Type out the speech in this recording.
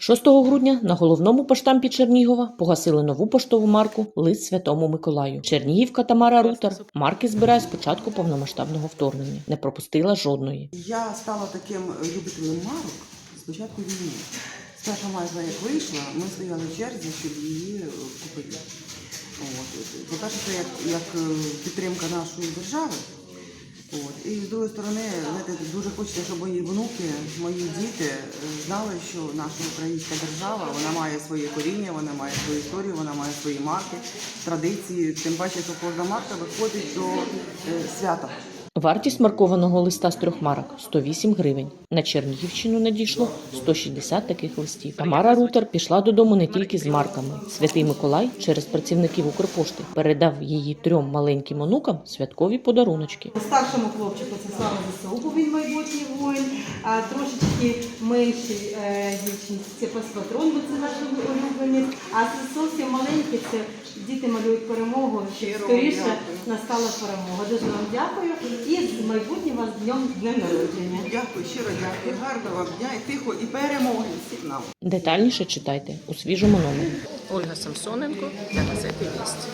6 грудня на головному поштампі Чернігова погасили нову поштову марку Лист Святому Миколаю. Чернігівка Тамара Рутер марки збирає з початку повномасштабного вторгнення. Не пропустила жодної. Я стала таким любителем марок з початку війни. З перша майже як вийшла, ми стояли в черзі, щоб її е, купити. По-перше, як, як е, підтримка нашої держави. От. І з другої сторони, знаєте, дуже хочеться, щоб мої внуки, мої діти е, знали, що наша українська держава вона має своє коріння, вона має свою історію, вона має свої марки, традиції. Тим паче, що кожна марка виходить до е, свята. Вартість маркованого листа з трьох марок 108 гривень. На Чернігівщину надійшло 160 таких листів. Тамара Рутер пішла додому не тільки з марками. Святий Миколай через працівників Укрпошти передав її трьом маленьким онукам святкові подаруночки. Старшому хлопчику це слава ЗСУ, бо він майбутній воїн, а трошечки меншій е, дівчинці це паспатрон, бо це наш улюбленець. А це зовсім маленькі, це діти малюють перемогу. Скоріше настала перемога. Дуже вам дякую і з майбутнім вас днем для народження. Дякую, щиро дякую. Гарного вам дня і тихо, і перемоги всіх нам. Детальніше читайте у свіжому номері. Ольга Самсоненко для газети Вість.